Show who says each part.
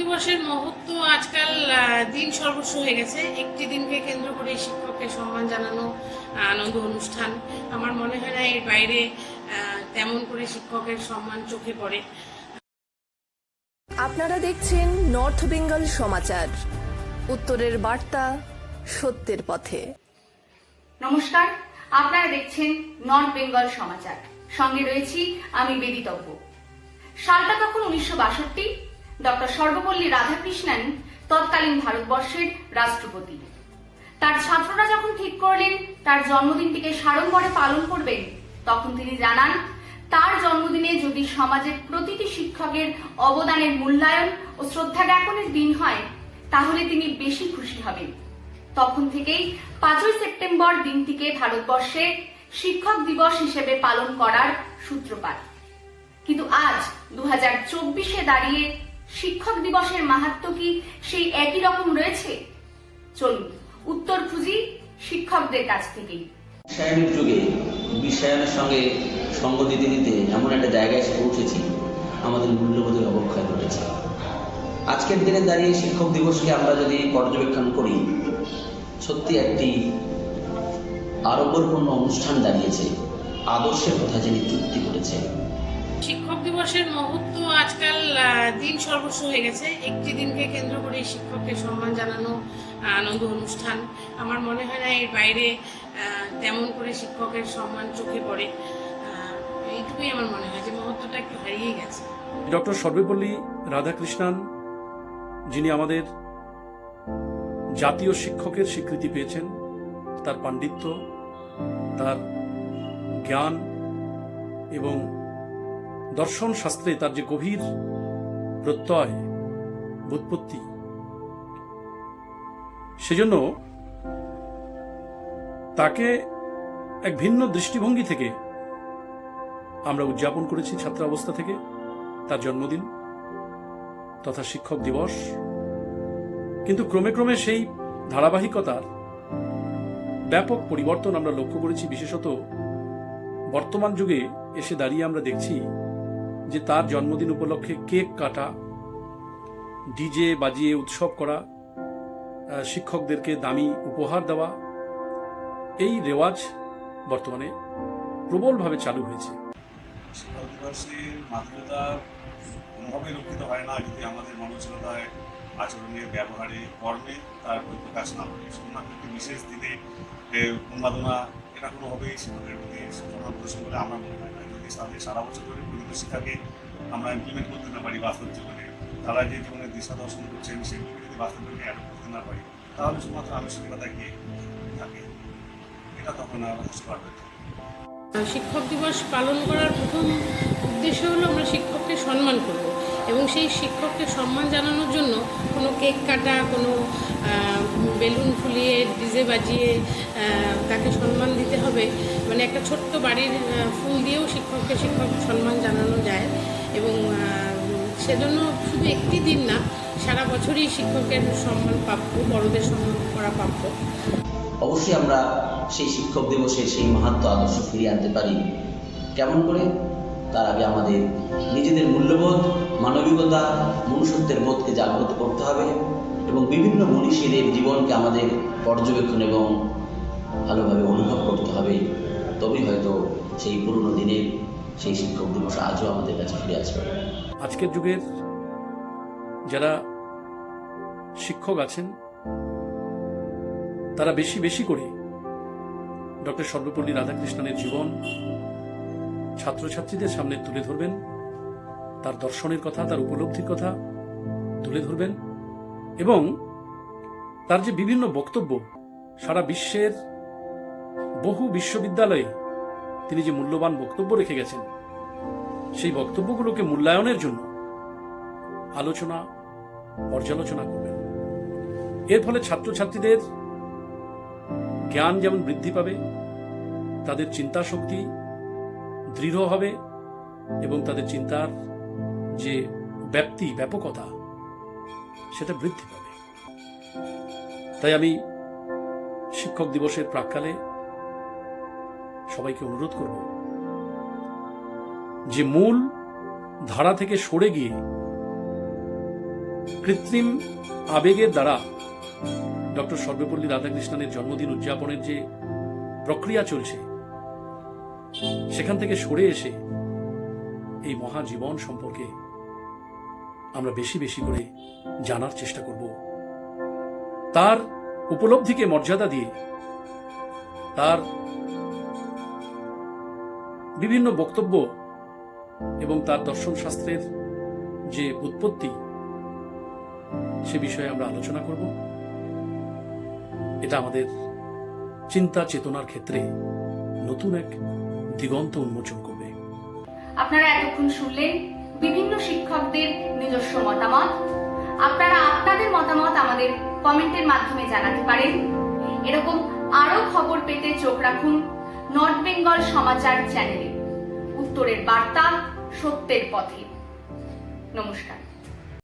Speaker 1: দিবসের মুহূর্ত আজকাল দিন সর্বস্ব হয়ে গেছে। একটি দিনকে কেন্দ্র করে শিক্ষককে সম্মান জানানো আনন্দ অনুষ্ঠান। আমার মনে হয় না এর বাইরে তেমন করে শিক্ষকের সম্মান চোখে পড়ে।
Speaker 2: আপনারা দেখছেন নর্থ বেঙ্গল সমাচার। উত্তরের বার্তা সত্যের পথে।
Speaker 3: নমস্কার আপনারা দেখছেন নর্থ বেঙ্গল সমাচার। সঙ্গে রয়েছি আমি বেদিতব্য। সালটা তখন উনিশশো বাষট্টি ডক্টর সর্বপল্লী রাধাকৃষ্ণন তৎকালীন ভারতবর্ষের রাষ্ট্রপতি। তার ছাত্ররা যখন ঠিক করলেন, তার জন্মদিনটিকে সাড়ম্বরে পালন করবেন, তখন তিনি জানান, তার জন্মদিনে যদি সমাজের প্রতিটি শিক্ষকের অবদানের মূল্যায়ন ও শ্রদ্ধা জ্ঞাপনের দিন হয়, তাহলে তিনি বেশি খুশি হবেন। তখন থেকেই পাঁচই সেপ্টেম্বর দিনটিকে ভারতবর্ষে শিক্ষক দিবস হিসেবে পালন করার সূত্রপাত। কিন্তু আজ দু দাঁড়িয়ে শিক্ষক দিবসের মাহাত্ম কি সেই একই রকম রয়েছে? চলুন, উত্তর খুঁজি শিক্ষকদের কাছ থেকেই।
Speaker 4: বিশ্বায়নের যুগে বিশ্বায়নের সঙ্গে সঙ্গ দিতে দিতে এমন একটা জায়গায় এসে পৌঁছেছি, আমাদের মূল্যবোধের অবক্ষয় ঘটেছে। আজকের দিনে দাঁড়িয়ে শিক্ষক দিবসকে আমরা যদি পর্যবেক্ষণ করি, সত্যি একটি আড়ম্বরপূর্ণ অনুষ্ঠান দাঁড়িয়েছে, আদর্শের কথা যিনি চুক্তি করেছে
Speaker 1: শিক্ষক দিবসের মুহূর্ত আজকাল দিন সর্বস্ব হয়ে গেছে। একটি দিনকে কেন্দ্র করে শিক্ষককে সম্মান জানানো, আনন্দ অনুষ্ঠান। আমার মনে হয় না এর বাইরে তেমন করে শিক্ষকের সম্মান চোখে পড়ে। এইটুকুই আমার মনে হয় যে মুহূর্তটা একটু হারিয়ে গেছে।
Speaker 5: ডক্টর সর্বেপল্লী রাধাকৃষ্ণান, যিনি আমাদের জাতীয় শিক্ষকের স্বীকৃতি পেয়েছেন, তার পাণ্ডিত্য, তার জ্ঞান এবং দর্শন শাস্ত্রে তার যে গভীর প্রত্যয় বুৎপত্তি সেজন্য তাকে এক ভিন্ন দৃষ্টিভঙ্গি থেকে আমরা উদযাপন করেছি ছাত্রাবস্থা থেকে, তার জন্মদিন তথা শিক্ষক দিবস। কিন্তু ক্রমে ক্রমে সেই ধারাবাহিকতার ব্যাপক পরিবর্তন আমরা লক্ষ্য করেছি, বিশেষত বর্তমান যুগে এসে দাঁড়িয়ে আমরা দেখছি যে তার জন্মদিন উপলক্ষে কেক কাটা, ডিজে বাজিয়ে উৎসব করা শিক্ষকদেরকে দামি উপহার দেওয়া, এই রেওয়াজ বর্তমানে প্রবলভাবে চালু হয়েছে।
Speaker 6: শিক্ষক দিবসের মাধুরতা কোনোভাবে রক্ষিত হয় না, যদি আমাদের মানসিকতায় আচরণে ব্যবহারে, কর্মে তার বহিঃপ্রকাশ না হয় শুধুমাত্র একটি বিশেষ দিনে উন্মাদনা, এটা কোনোভাবেই শিক্ষকের প্রতি সমাবেশ বলে আমার মনে হয় না। তাদের সারা বছর ধরে প্রকৃত শিক্ষাকে আমরা ইমপ্লিমেন্ট করতে না পারি বাস্তব জীবনে। তারা যে জীবনে দিশা দর্শন করছেন সেগুলোকে যদি বাস্তব জীবনে অ্যাড করতে না পারি, তাহলে শুধুমাত্র আনুষ্ঠানিকতা গিয়ে থাকে। এটা তখন আর হতে পারবে
Speaker 1: শিক্ষক দিবস পালন করার প্রথম উদ্দেশ্য হলো আমরা শিক্ষককে সম্মান করব এবং সেই শিক্ষককে সম্মান জানানোর জন্য কোনো কেক কাটা, কোনো বেলুন ফুলিয়ে, ডিজে বাজিয়ে তাকে সম্মান দিতে হবে। মানে একটা ছোট্ট বাড়ির ফুল দিয়েও শিক্ষককে শিক্ষক সম্মান জানানো যায় এবং সেজন্য শুধু একটি দিন না, সারা বছরই শিক্ষকের সম্মান প্রাপ্য, বড়দের সম্মান করা প্রাপ্য।
Speaker 4: অবশ্যই আমরা সেই শিক্ষক দিবসে সেই মাহাত্ম আদর্শ ফিরিয়ে আনতে পারি। কেমন করে? তার আগে আমাদের নিজেদের মূল্যবোধ, মানবিকতা, মনুষ্যত্বের বোধকে জাগ্রত করতে হবে এবং বিভিন্ন মনীষীদের জীবনকে আমাদের পর্যবেক্ষণ এবং ভালোভাবে অনুভব করতে হবে। তবেই হয়তো সেই পুরনো দিনের সেই শিক্ষক দিবস আজও আমাদের কাছে ফিরে আসবে।
Speaker 5: আজকের যুগের যারা শিক্ষক আছেন, তারা বেশি বেশি করে ডক্টর সর্বপল্লী রাধাকৃষ্ণনের জীবন ছাত্রছাত্রীদের সামনে তুলে ধরবেন, তার দর্শনের কথা, তার উপলব্ধির কথা তুলে ধরবেন এবং তার যে বিভিন্ন বক্তব্য সারা বিশ্বের বহু বিশ্ববিদ্যালয়ে তিনি যে মূল্যবান বক্তব্য রেখে গেছেন, সেই বক্তব্যগুলোকে মূল্যায়নের জন্য আলোচনা, পর্যালোচনা করবেন। এর ফলে ছাত্রছাত্রীদের জ্ঞান যেমন বৃদ্ধি পাবে, তাদের চিন্তা শক্তি দৃঢ় হবে এবং তাদের চিন্তার যে ব্যাপ্তি, ব্যাপকতা, সেটা বৃদ্ধি পাবে। তাই আমি শিক্ষক দিবসের প্রাককালে সবাইকে অনুরোধ করব যে মূল ধারা থেকে সরে গিয়ে কৃত্রিম আবেগের দ্বারা ডক্টর সর্বপল্লী রাধাকৃষ্ণনের জন্মদিন উদযাপনের যে প্রক্রিয়া চলছে, সেখান থেকে সরে এসে এই মহাজীবন সম্পর্কে আমরা বেশি বেশি করে জানার চেষ্টা করব। তার উপলব্ধিকে মর্যাদা দিয়ে তার বিভিন্ন বক্তব্য এবং তার দর্শন শাস্ত্রের যে উৎপত্তি, সে বিষয়ে আমরা আলোচনা করব। এটা আমাদের চিন্তা চেতনার ক্ষেত্রে নতুন এক দিগন্ত উন্মোচন করবে।
Speaker 3: আপনারা এতক্ষণ শুনলেন বিভিন্ন শিক্ষকদের নিজস্ব মতামত। আপনারা আপনাদের মতামত আমাদের কমেন্টের মাধ্যমে জানাতে পারেন। এরকম আরও খবর পেতে চোখ রাখুন নর্থ বেঙ্গল সমাচার চ্যানেলে। উত্তরের বার্তা সত্যের পথে। নমস্কার।